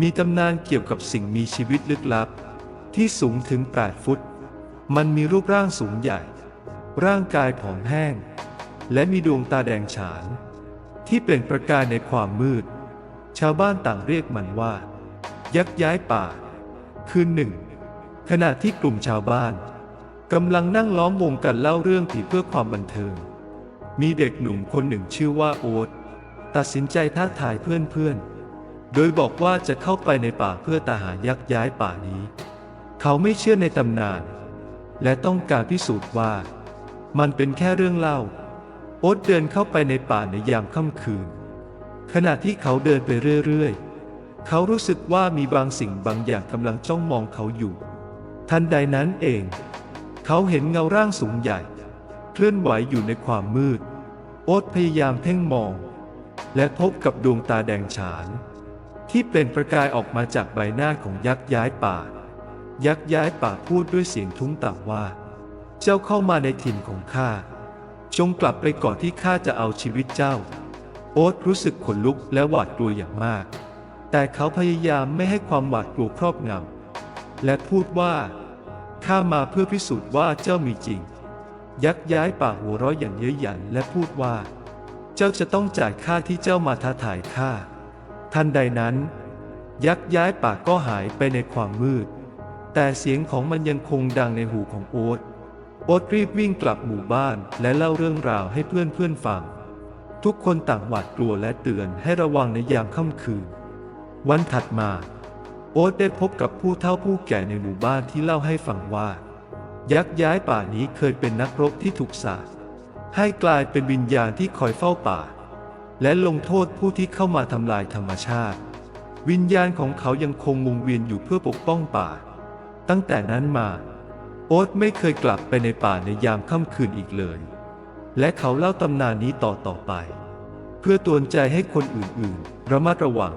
มีตำนานเกี่ยวกับสิ่งมีชีวิตลึกลับ ที่สูงถึง 8 ฟุต มันมีรูปร่างสูงใหญ่ ร่างกายผอมแห้ง และมีดวงตาแดงฉาน ที่เปล่งประกายในความมืด ชาวบ้านต่างเรียกมันว่า ยักษ์ย้ายป่า คืนหนึ่ง ขณะที่กลุ่มชาวบ้านกำลังนั่งล้อมวงกันเล่าเรื่องผีเพื่อความบันเทิง มีเด็กหนุ่มคนหนึ่งชื่อว่าโอ๊ตตัดสินใจท้าทายเพื่อนๆ โดยบอกว่าจะเข้าไปในป่าเพื่อตาหายักย้ายป่านี้ เขาไม่เชื่อในตำนาน และต้องการพิสูจน์ว่า มันเป็นแค่เรื่องเล่า โอ๊ตเดินเข้าไปในป่าในยามค่ำคืน ขณะที่เขาเดินไปเรื่อยๆ เขารู้สึกว่ามีบางสิ่งบางอย่างกำลังจ้องมองเขาอยู่ ทันใดนั้นเอง เขาเห็นเงาร่างสูงใหญ่ เคลื่อนไหวอยู่ในความมืด โอ๊ตพยายามเพ่งมอง และพบกับดวงตาแดงฉาน ที่เป็นประกายออกมาจากใบหน้าของยักษ์ย้ายป่า ยักษ์ย้ายป่าพูดด้วยเสียงทุ้มต่ำว่า เจ้าเข้ามาในถิ่นของข้า จงกลับไปก่อนที่ข้าจะเอาชีวิตเจ้า โอ๊ตรู้สึกขนลุกและหวาดกลัวอย่างมาก แต่เขาพยายามไม่ให้ความหวาดกลัวครอบงำ และพูดว่าข้ามาเพื่อพิสูจน์ว่าเจ้ามีจริง ยักษ์ย้ายป่าหัวเราะอย่างเย้ยหยันและพูดว่า เจ้าจะต้องจ่ายค่าที่เจ้ามาท้าทายข้า ทันใดนั้น ยักษ์ย้ายป่าก็หายไปในความมืด แต่เสียงของมันยังคงดังในหูของโอ๊ตโอ๊ตรีบวิ่งกลับหมู่บ้านและเล่าเรื่องราวให้เพื่อนเพื่อนฟัง ทุกคนต่างหวาดกลัวและเตือนให้ระวังในยามค่ำคืน วันถัดมา โอ๊ตได้พบกับผู้เฒ่าผู้แก่ในหมู่บ้านที่เล่าให้ฟังว่า ยักษ์ย้ายป่านี้เคยเป็นนักรบที่ถูกสาปให้กลายเป็นวิญญาณที่คอยเฝ้าป่า และลงโทษผู้ที่เข้ามาทำลายธรรมชาติ วิญญาณของเขายังคงวงเวียนอยู่เพื่อปกป้องป่า ตั้งแต่นั้นมา โอ๊ตไม่เคยกลับไปในป่าในยามค่ำคืนอีกเลย และเขาเล่าตำนานนี้ต่อต่อไป เพื่อตวนใจให้คนอื่นๆ ระมัดระวัง